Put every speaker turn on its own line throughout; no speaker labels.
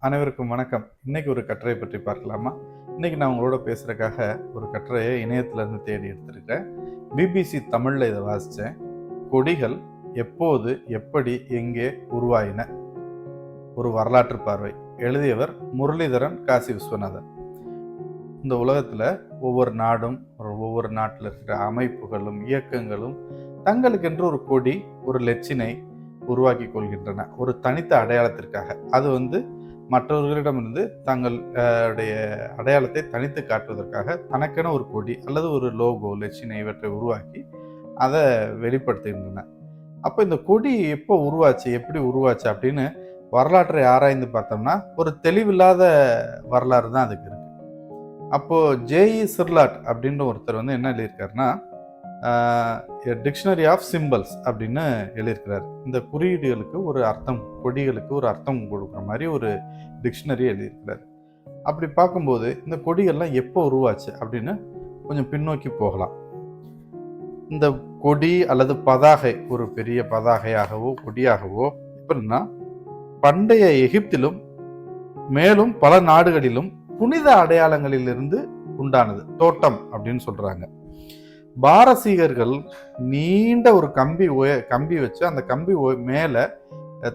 அனைவருக்கும் வணக்கம். இன்னைக்கு ஒரு கட்டுரை பற்றி பார்க்கலாமா? இன்னைக்கு நான் உங்களோட பேசுறதுக்காக ஒரு கட்டுரையை இணையத்துல இருந்து தேடி எடுத்திருக்கேன் பிபிசி தமிழில் இதை வாசித்தேன் கொடிகள் எப்போது எப்படி எங்கே உருவாயின? ஒரு வரலாற்று பார்வை. எழுதியவர் முரளிதரன் காசி விஸ்வநாதன். இந்த உலகத்தில் ஒவ்வொரு நாடும் ஒரு ஒவ்வொரு நாட்டில் இருக்கிற அமைப்புகளும் இயக்கங்களும் தங்களுக்கென்று ஒரு கொடி ஒரு லட்சினை உருவாக்கி கொள்கின்றன. ஒரு தனித்த அடையாளத்திற்காக. அது வந்து மற்றவர்களிடமிருந்து தங்களுடைய அடையாளத்தை தனித்து காட்டுவதற்காக தனக்கென ஒரு கொடி அல்லது ஒரு லோகோ லட்சினை இவற்றை உருவாக்கி அதை வெளிப்படுத்துகின்றன. அப்போ இந்த கொடி எப்போ உருவாச்சு எப்படி உருவாச்சு அப்படின்னு வரலாற்றை ஆராய்ந்து பார்த்தோம்னா ஒரு தெளிவில்லாத வரலாறு தான் அதுக்கு இருக்குது அப்போது ஜேஇ சிர்லாட் அப்படின்ற ஒருத்தர் வந்து என்ன எழுதியிருக்காருன்னா டிக்ஷனரி ஆஃப் சிம்பிள்ஸ் அப்படின்னு எழுதியிருக்கிறார். இந்த குறியீடுகளுக்கு ஒரு அர்த்தம் கொடிகளுக்கு ஒரு அர்த்தம் கொடுக்குற மாதிரி ஒரு டிக்ஷனரி எழுதியிருக்கிறார். அப்படி பார்க்கும்போது இந்த கொடிகள்லாம் எப்போ உருவாச்சு அப்படின்னு கொஞ்சம் பின்னோக்கி போகலாம். இந்த கொடி அல்லது பதாகை ஒரு பெரிய பதாகையாகவோ கொடியாகவோ எப்படின்னா பண்டைய எகிப்திலும் மேலும் பல நாடுகளிலும் புனித அடையாளங்களிலிருந்து உண்டானது தோட்டம் அப்படின்னு சொல்கிறாங்க பாரசீகர்கள் நீண்ட ஒரு கம்பி உய கம்பி வச்சு அந்த கம்பி மேலே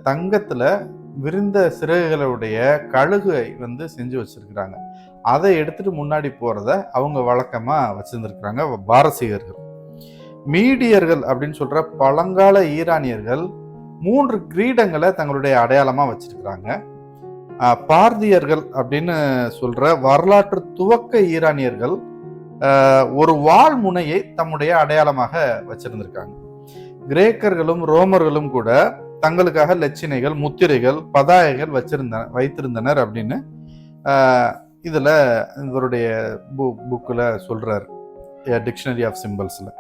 தங்கத்தில் அஹ், விரிந்த சிறகுகளுடைய கழுகை வந்து செஞ்சு வச்சிருக்கிறாங்க. அதை எடுத்துட்டு முன்னாடி போகிறத அவங்க வழக்கமாக வச்சுருந்துருக்குறாங்க பாரசீகர்கள். மீடியர்கள் அப்படின்னு சொல்கிற பழங்கால ஈரானியர்கள் மூன்று கிரீடங்களை தங்களுடைய அடையாளமாக வச்சுருக்குறாங்க. பார்தியர்கள் அப்படின்னு சொல்கிற வரலாற்று துவக்க ஈரானியர்கள் ஒரு வாள் முனையை தம்முடைய அடையாளமாக வச்சிருந்திருக்காங்க. கிரேக்கர்களும் ரோமர்களும் கூட தங்களுக்காக லட்சினைகள் முத்திரைகள் பதாகைகள் வச்சிருந்த வைத்திருந்தனர் அப்படின்னு இதில் இவருடைய பு புக்கில் சொல்கிறார் டிக்ஷனரி ஆஃப் சிம்பிள்ஸில்.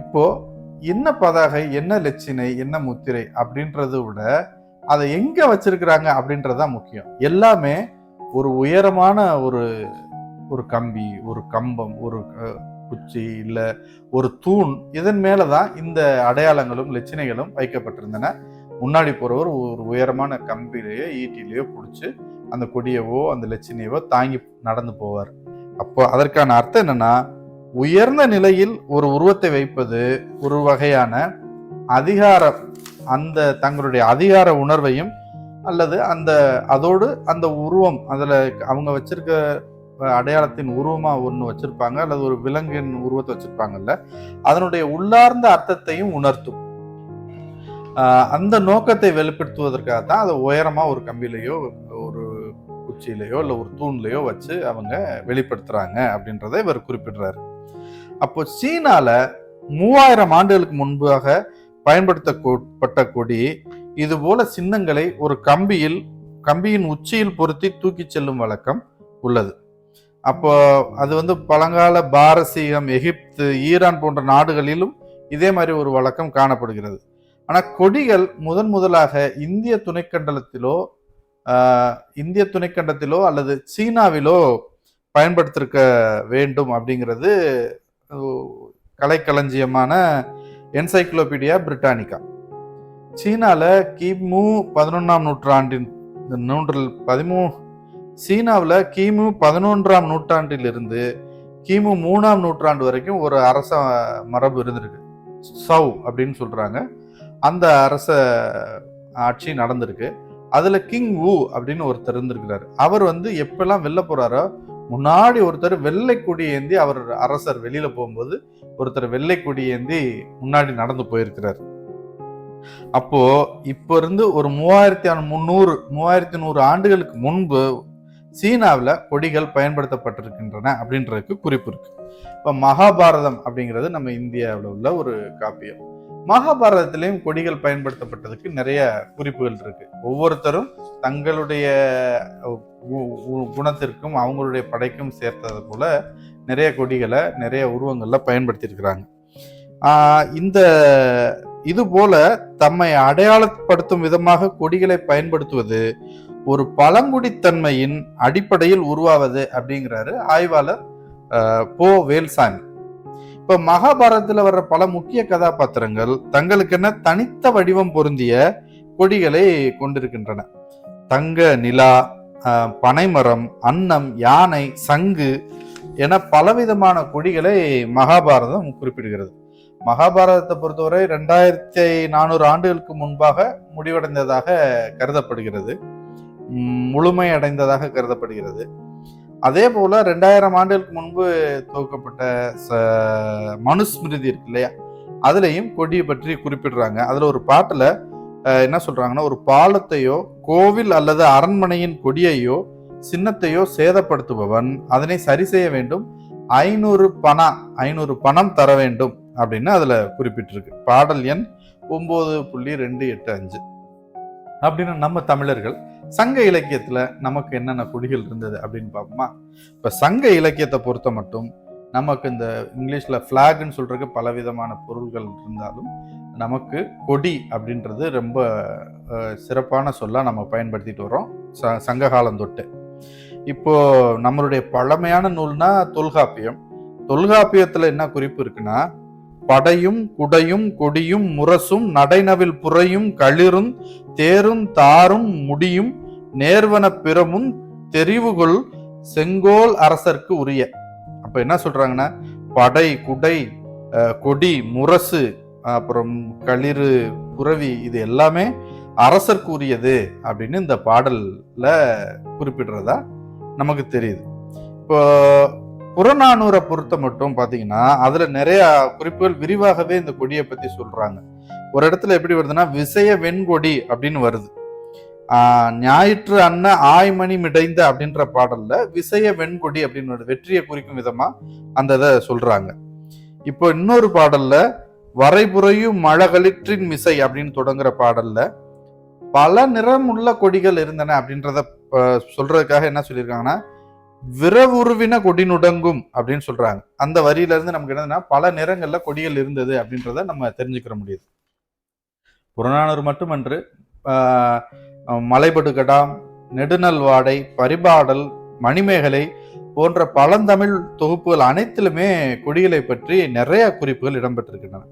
இப்போது என்ன பதாகை என்ன லட்சினை என்ன முத்திரை அப்படின்றத விட அதை எங்கே வச்சிருக்கிறாங்க அப்படின்றதுதான் முக்கியம். எல்லாமே ஒரு உயரமான ஒரு ஒரு கம்பி ஒரு கம்பம் ஒரு குச்சி இல்லை ஒரு தூண் இதன் மேலே தான் இந்த அடையாளங்களும் லட்சணைகளும் வைக்கப்பட்டிருந்தன. முன்னாடி போகிறவர் ஒரு உயரமான கம்பிலேயோ ஈட்டிலேயோ பிடிச்சி அந்த கொடியவோ அந்த லட்சணையவோ தாங்கி நடந்து போவார். அப்போ அதற்கான அர்த்தம் என்னன்னா உயர்ந்த நிலையில் ஒரு உருவத்தை வைப்பது ஒரு வகையான அதிகார அந்த தங்களுடைய அதிகார உணர்வையும் அல்லது அந்த அதோடு அந்த உருவம் அதில் அவங்க வச்சிருக்க அடையாளத்தின் உருவமாக ஒன்று வச்சிருப்பாங்க அல்லது ஒரு விலங்கின் உருவத்தை வச்சிருப்பாங்கல்ல அதனுடைய உள்ளார்ந்த அர்த்தத்தையும் உணர்த்தும். அந்த நோக்கத்தை வெளிப்படுத்துவதற்காக தான் அதை உயரமாக ஒரு கம்பியிலையோ ஒரு குச்சியிலையோ இல்லை ஒரு தூண்லையோ வச்சு அவங்க வெளிப்படுத்துகிறாங்க அப்படின்றத இவர் குறிப்பிடுறாரு. அப்போ சீனால மூவாயிரம் ஆண்டுகளுக்கு முன்பாக பயன்படுத்தப்பட்ட கொடி இது போல சின்னங்களை ஒரு கம்பியில் கம்பியின் உச்சியில் பொருத்தி தூக்கிச் செல்லும் வழக்கம் உள்ளது. அப்போ அது வந்து பழங்கால பாரசீகம் எகிப்து ஈரான் போன்ற நாடுகளிலும் இதே மாதிரி ஒரு வழக்கம் காணப்படுகிறது. ஆனால் கொடிகள் முதன் முதலாக இந்திய துணைக்கண்டலத்திலோ இந்திய துணைக்கண்டத்திலோ அல்லது சீனாவிலோ பயன்படுத்திருக்க வேண்டும் அப்படிங்கிறது கலைக்களஞ்சியமான என்சைக்ளோபீடியா பிரிட்டானிகா சீனாவில் கிமு பதினொன்றாம் நூற்றாண்டின் நூன்றில் நூற்றில் பதிமூ சீனாவில் கிமு பதினொன்றாம் நூற்றாண்டிலிருந்து கிமு மூணாம் நூற்றாண்டு வரைக்கும் ஒரு அரச மரபு இருந்திருக்கு. சவ் அப்படின்னு சொல்கிறாங்க அந்த அரச ஆட்சி நடந்திருக்கு. அதில் கிங் வு அப்படின்னு ஒருத்தர் இருந்திருக்கிறாரு. அவர் வந்து எப்பெல்லாம் வெளில போகிறாரோ முன்னாடி ஒருத்தர் வெள்ளை கொடி ஏந்தி அவர் அரசர் வெளியில் போகும்போது ஒருத்தர் வெள்ளை கொடி ஏந்தி முன்னாடி நடந்து போயிருக்கிறார். அப்போ இப்போ இருந்து ஒரு மூவாயிரத்தி முந்நூறு மூவாயிரத்தி நூறு ஆண்டுகளுக்கு முன்பு சீனாவில் கொடிகள் பயன்படுத்தப்பட்டிருக்கின்றன அப்படின்றதுக்கு குறிப்பு இருக்கு. இப்போ மகாபாரதம் அப்படிங்கிறது நம்ம இந்தியாவில் உள்ள ஒரு காப்பியம். மகாபாரதத்திலையும் கொடிகள் பயன்படுத்தப்பட்டதுக்கு நிறைய குறிப்புகள் இருக்கு. ஒவ்வொருத்தரும் தங்களுடைய குணத்திற்கும் அவங்களுடைய படைக்கும் சேர்த்தது போல நிறைய கொடிகளை நிறைய உருவங்களில் பயன்படுத்தியிருக்கிறாங்க. இந்த இது போல தம்மை அடையாளப்படுத்தும் விதமாக கொடிகளை பயன்படுத்துவது ஒரு பழங்குடித்தன்மையின் அடிப்படையில் உருவாவது அப்படிங்கிறாரு ஆய்வாளர் போ வேல்சாமி. இப்ப மகாபாரதத்துல வர்ற பல முக்கிய கதாபாத்திரங்கள் தங்களுக்கென தனித்த வடிவம் பொருந்திய கொடிகளை கொண்டிருக்கின்றன. தங்க நிலா பனைமரம் அன்னம் யானை சங்கு என பலவிதமான கொடிகளை மகாபாரதம் குறிப்பிடுகிறது. மகாபாரதத்தை பொறுத்தவரை ரெண்டாயிரத்தி நானூறு ஆண்டுகளுக்கு முன்பாக முடிவடைந்ததாக கருதப்படுகிறது. முழுமை முழுமையடைந்ததாக கருதப்படுகிறது. அதே போல ரெண்டாயிரம் ஆண்டுகளுக்கு முன்பு துவக்கப்பட்ட ச- மனுஸ்மிருதி இருக்கு இல்லையா? அதுலேயும் கொடியை பற்றி குறிப்பிடுறாங்க. அதில் ஒரு பாட்டில் என்ன சொல்றாங்கன்னா ஒரு பாலத்தையோ கோவில் அல்லது அரண்மனையின் கொடியையோ சின்னத்தையோ சேதப்படுத்துபவன் அதனை சரி செய்ய வேண்டும். ஐநூறு பணா ஐநூறு பணம் தர வேண்டும் அப்படின்னு அதுல குறிப்பிட்டிருக்கு. பாடல் எண் ஒன்பது புள்ளி ரெண்டு எட்டு அஞ்சு. அப்படின்னு நம்ம தமிழர்கள் சங்க இலக்கியத்துல நமக்கு என்னென்ன கொடிகள் இருந்தது அப்படின்னு பார்ப்போமா? இப்ப சங்க இலக்கியத்தை பொறுத்த மட்டும் நமக்கு இந்த இங்கிலீஷ்ல ஃப்ளாக்னு சொல்றதுக்கு பலவிதமான பொருள்கள் இருந்தாலும் நமக்கு கொடி அப்படின்றது ரொம்ப சிறப்பான சொல்லாக நம்ம பயன்படுத்திட்டு வரோம் ச- சங்க காலம் தொட்டு. இப்போ நம்மளுடைய பழமையான நூல்னா தொல்காப்பியம். தொல்காப்பியத்தில் என்ன குறிப்பு இருக்குன்னா படையும் குடையும் கொடியும் முரசும் நடைநவில் புறையும் களிரும் தேரும் தாரும் முடியும் நேர்வன பிறமும் தெரிவுகொள் செங்கோல் அரசர்க்கு உரிய. அப்ப என்ன சொல்றாங்கன்னா படை குடை கொடி முரசு அப்புறம் களிறு புறவி இது எல்லாமே அரசர்க்கு உரியது அப்படின்னு இந்த பாடல்ல குறிப்பிடுறதா நமக்கு தெரியுது. இப்போ புறநானூரை பொறுத்த மட்டும் பார்த்தீங்கன்னா அதுல நிறைய குறிப்புகள் விரிவாகவே இந்த கொடியை பத்தி சொல்றாங்க. ஒரு இடத்துல எப்படி வருதுன்னா விசய வெண்கொடி அப்படின்னு வருது. ஞாயிற்று அன்ன ஆய்மணி மிடைந்த அப்படின்ற பாடல்ல விசய வெண்கொடி அப்படின்னு வருது. வெற்றியை குறிக்கும் விதமா அந்த இதை சொல்றாங்க. இப்போ இன்னொரு பாடல்ல வரைபுறையும் மழகளிற்றின் மிசை அப்படின்னு தொடங்குற பாடல்ல பல நிறம் உள்ள கொடிகள் இருந்தன அப்படின்றத சொல்றதுக்காக என்ன சொல்லியிருக்காங்கன்னா விரவுருவின கொடி நுடங்கும் அப்படின்னு சொல்றாங்க. அந்த வரியில இருந்து நமக்கு என்னதுன்னா பல நிறங்கள்ல கொடிகள் இருந்தது அப்படின்றத நம்ம தெரிஞ்சுக்கிற முடியுது. புறநானூறு மட்டுமன்று மலைபடுகடாம் நெடுநல்வாடை பரிபாடல் மணிமேகலை போன்ற பழந்தமிழ் தொகுப்புகள் அனைத்திலுமே கொடிகளை பற்றி நிறைய குறிப்புகள் இடம்பெற்றிருக்கின்றன.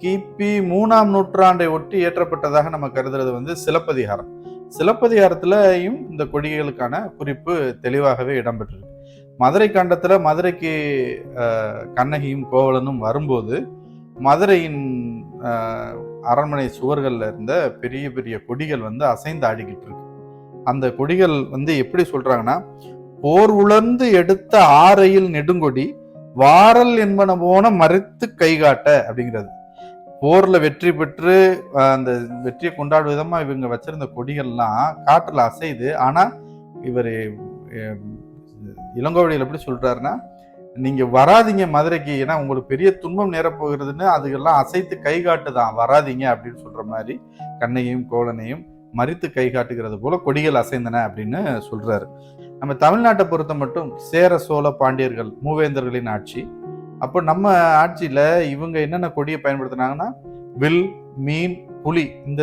கிபி மூணாம் நூற்றாண்டை ஒட்டி ஏற்றப்பட்டதாக நம்ம கருதுறது வந்து சிலப்பதிகாரம். சிலப்பதிகாரத்திலையும் இந்த கொடிகளுக்கான குறிப்பு தெளிவாகவே இடம்பெற்றிருக்கு. மதுரை கண்டத்துல மதுரைக்கு கண்ணகியும் கோவலனும் வரும்போது மதுரையின் அரண்மனை சுவர்கள்ல இருந்த பெரிய பெரிய கொடிகள் வந்து அசைந்து ஆடிக்கிட்டு இருக்கு. அந்த கொடிகள் வந்து எப்படி சொல்றாங்கன்னா போர் உலர்ந்து எடுத்த ஆரையில் நெடுங்கொடி வாரல் என்பன போன மறைத்து கைகாட்ட அப்படிங்கிறது. போர்ல வெற்றி பெற்று அந்த வெற்றியை கொண்டாடும் விதமா இவங்க வச்சிருந்த கொடிகள்லாம் காற்றுல அசையுது. ஆனா இவர் இளங்கோவடியில் எப்படி சொல்றாருன்னா நீங்க வராதீங்க மதுரைக்கு. ஏன்னா உங்களுக்கு பெரிய துன்பம் நேரப்போகிறதுன்னு அதுக்கெல்லாம் அசைத்து கை காட்டுதான். வராதீங்க அப்படின்னு சொல்ற மாதிரி கண்ணையும் கோலனையும் மறித்து கை காட்டுகிறது போல கொடிகள் அசைந்தன அப்படின்னு சொல்றாரு. நம்ம தமிழ்நாட்டை பொறுத்த மட்டும் சேர சோழ பாண்டியர்கள் மூவேந்தர்களின் ஆட்சி அப்போ நம்ம ஆட்சியில் இவங்க என்னென்ன கொடியை பயன்படுத்தினாங்கன்னா வில் மீன் புலி இந்த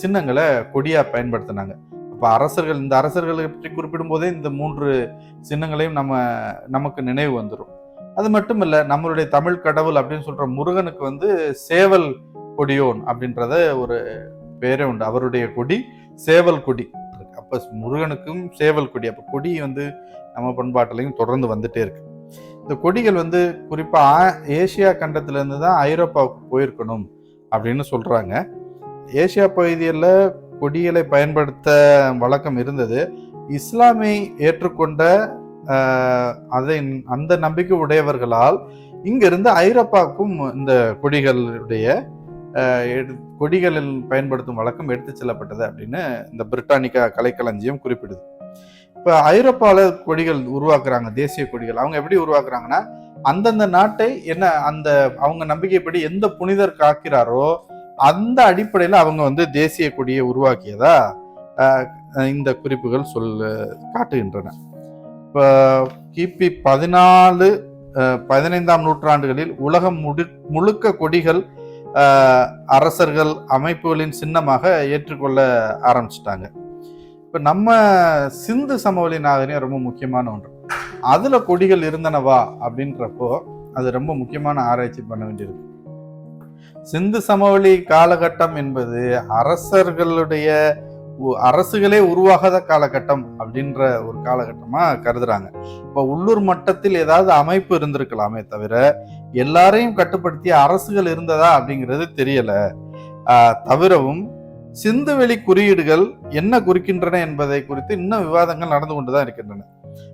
சின்னங்களை கொடியாக பயன்படுத்தினாங்க. அப்போ அரசர்கள் இந்த அரசர்களை பற்றி குறிப்பிடும் போதே இந்த மூன்று சின்னங்களையும் நம்ம நமக்கு நினைவு வந்துடும் அது மட்டும் இல்லை நம்மளுடைய தமிழ் கடவுள் அப்படின்னு சொல்கிற முருகனுக்கு வந்து சேவல் கொடியோன் அப்படின்றத ஒரு பேரே உண்டு. அவருடைய கொடி சேவல் கொடி. அப்போ முருகனுக்கும் சேவல் கொடி. அப்போ கொடி வந்து நம்ம பண்பாட்டிலையும் தொடர்ந்து வந்துட்டே இருக்கு. இந்த கொடிகள் வந்து குறிப்பாக ஆ- ஏசியா கண்டத்திலேருந்து தான் ஐரோப்பாவுக்கு போயிருக்கணும் அப்படின்னு சொல்கிறாங்க ஏசியா பகுதியில் கொடிகளை பயன்படுத்த வழக்கம் இருந்தது. இஸ்லாமை ஏற்றுக்கொண்ட அதை அந்த நம்பிக்கை உடையவர்களால் இங்கிருந்து ஐரோப்பாவுக்கும் இந்த கொடிகளுடைய கொடிகளில் பயன்படுத்தும் வழக்கம் எடுத்து செல்லப்பட்டது அப்படின்னு இந்த பிரிட்டானிக்கா கலைக்களஞ்சியம் குறிப்பிடுது. இப்போ ஐரோப்பாவில் கொடிகள் உருவாக்குறாங்க தேசிய கொடிகள். அவங்க எப்படி உருவாக்குறாங்கன்னா அந்தந்த நாட்டை என்ன அந்த அவங்க நம்பிக்கைப்படி எந்த புனிதர் காக்கிறாரோ அந்த அடிப்படையில் அவங்க வந்து தேசிய கொடியை உருவாக்கியதா இந்த குறிப்புகள் சொல்ல காட்டுகின்றன. இப்போ கிபி பதினாலு பதினைந்தாம் நூற்றாண்டுகளில் உலகம் முடி முழுக்க கொடிகள் அரசர்கள் அமைப்புகளின் சின்னமாக ஏற்றுக்கொள்ள ஆரம்பிச்சிட்டாங்க. இப்போ நம்ம சிந்து சமவெளி நாகரிகம் ரொம்ப முக்கியமான ஒன்று. அதுல கொடிகள் இருந்தனவா அப்படின்றப்போ அது ரொம்ப முக்கியமான ஆராய்ச்சி பண்ண வேண்டியிருக்கு. சிந்து சமவெளி காலகட்டம் என்பது அரசர்களுடைய உ- அரசுகளே உருவாகாத காலகட்டம் அப்படின்ற ஒரு காலகட்டமா கருதுறாங்க. இப்போ உள்ளூர் மட்டத்தில் ஏதாவது அமைப்பு இருந்திருக்கலாமே தவிர எல்லாரையும் கட்டுப்படுத்திய அரசுகள் இருந்ததா அப்படிங்கிறது தெரியல. தவிரவும் சிந்துவெளி குறியீடுகள் என்ன குறிக்கின்றன என்பதை குறித்து இன்னும் விவாதங்கள் நடந்து கொண்டுதான் இருக்கின்றன.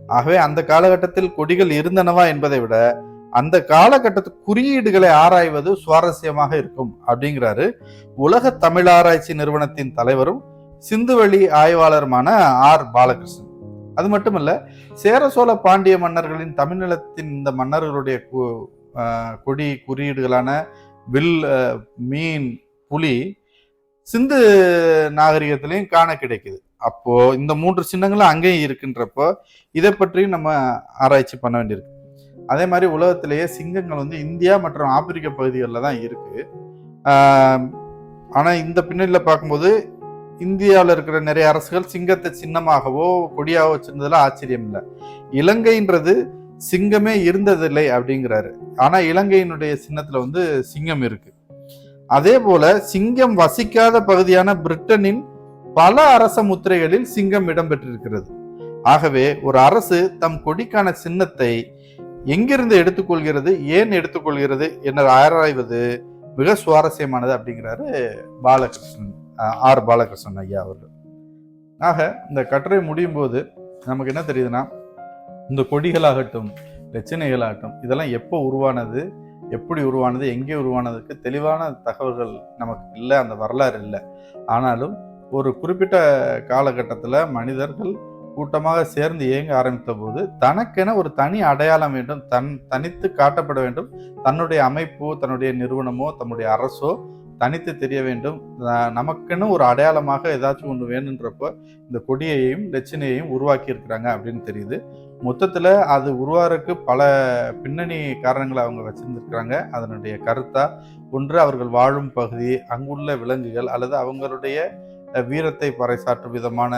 ஆகவே அந்த காலகட்டத்தில் கொடிகள் இருந்தனவா என்பதை விட அந்த காலகட்டத்து குறியீடுகளை ஆராய்வது சுவாரஸ்யமாக இருக்கும் அப்படிங்கிறாரு உலக தமிழ் ஆராய்ச்சி நிறுவனத்தின் தலைவரும் சிந்துவெளி ஆய்வாளருமான ஆர். பாலகிருஷ்ணன். அது மட்டுமல்ல சேர சோழ பாண்டிய மன்னர்களின் தமிழ்நிலத்தின் இந்த மன்னர்களுடைய கு- கொடி குறியீடுகளான வில் மீன் புலி சிந்து நாகரிகத்திலையும் காண கிடைக்குது. அப்போ இந்த மூன்று சின்னங்களும் அங்கேயும் இருக்குன்றப்போ இதை பற்றியும் நம்ம ஆராய்ச்சி பண்ண வேண்டியிருக்கு. அதே மாதிரி உலகத்திலேயே சிங்கங்கள் வந்து இந்தியா மற்றும் ஆப்பிரிக்க பகுதிகளில் தான் இருக்கு. ஆனால் இந்த பின்னணியில் பார்க்கும்போது இந்தியாவில் இருக்கிற நிறைய அரசுகள் சிங்கத்தை சின்னமாகவோ கொடியாகவோ வச்சிருந்ததுல ஆச்சரியம் இல்லை. இலங்கைன்றது சிங்கமே இருந்ததில்லை அப்படிங்கிறாரு. ஆனால் இலங்கையினுடைய சின்னத்தில் வந்து சிங்கம் இருக்குது அதே போல சிங்கம் வசிக்காத பகுதியான பிரிட்டனின் பல அரச முத்திரைகளில் சிங்கம் இடம்பெற்றிருக்கிறது. ஆகவே ஒரு அரசு தம் கொடிக்கான சின்னத்தை எங்கிருந்து எடுத்துக்கொள்கிறது ஏன் எடுத்துக்கொள்கிறது என ஆராய்வது மிக சுவாரஸ்யமானது அப்படிங்கிறாரு பாலகிருஷ்ணன் ஆர் பாலகிருஷ்ணன் ஐயா அவர்கள். ஆக இந்த கட்டுரை முடியும் போது நமக்கு என்ன தெரியுதுன்னா இந்த கொடிகளாகட்டும் பிரச்சனைகளாகட்டும் இதெல்லாம் எப்போ உருவானது எப்படி உருவானது எங்கே உருவானதுக்கு தெளிவான தகவல்கள் நமக்கு இல்லை அந்த வரலாறு இல்லை. ஆனாலும் ஒரு குறிப்பிட்ட காலகட்டத்தில் மனிதர்கள் கூட்டமாக சேர்ந்து இயங்க ஆரம்பித்த போது தனக்கென ஒரு தனி அடையாளம் வேண்டும் தன் தனித்து காட்டப்பட வேண்டும் தன்னுடைய அமைப்போ தன்னுடைய நிறுவனமோ தன்னுடைய அரசோ தனித்து தெரிய வேண்டும். நமக்குன்னு ஒரு அடையாளமாக ஏதாச்சும் ஒன்று வேணுன்றப்போ இந்த கொடியையும் லட்சணையையும் உருவாக்கி இருக்கிறாங்க அப்படின்னு தெரியுது. மொத்தத்தில் அது உருவாருக்கு பல பின்னணி காரணங்களை அவங்க வச்சுருந்துருக்குறாங்க. அதனுடைய கருத்தா ஒன்று அவர்கள் வாழும் பகுதி அங்குள்ள விலங்குகள் அல்லது அவங்களுடைய வீரத்தை பறைசாற்றும் விதமான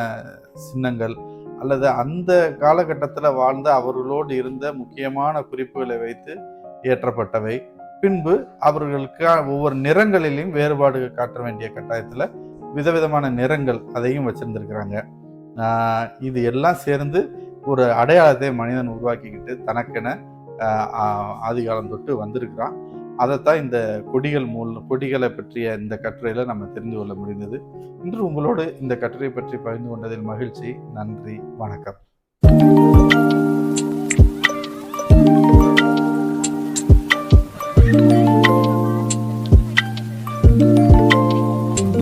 சின்னங்கள் அல்லது அந்த காலகட்டத்தில் வாழ்ந்த அவர்களோடு இருந்த முக்கியமான குறிப்புகளை வைத்து ஏற்றப்பட்டவை பின்பு அவர்களுக்கு ஒவ்வொரு நிறங்களிலும் வேறுபாடு காட்ட வேண்டிய கட்டாயத்தில் விதவிதமான நிறங்கள் அதையும் வச்சுருந்துருக்குறாங்க. இது எல்லாம் சேர்ந்து ஒரு அடையாளத்தை மனிதன் உருவாக்கிக்கிட்டு தனக்கென ஆதிகாலம் தொட்டு வந்திருக்கிறான். அதைத்தான் இந்த கொடிகள் மூல கொடிகளை பற்றிய இந்த கட்டுரையில நம்ம தெரிந்து கொள்ள முடிந்தது. இன்று உங்களோடு இந்த கட்டுரை பற்றி பகிர்ந்து கொண்டதில் மகிழ்ச்சி. நன்றி. வணக்கம்.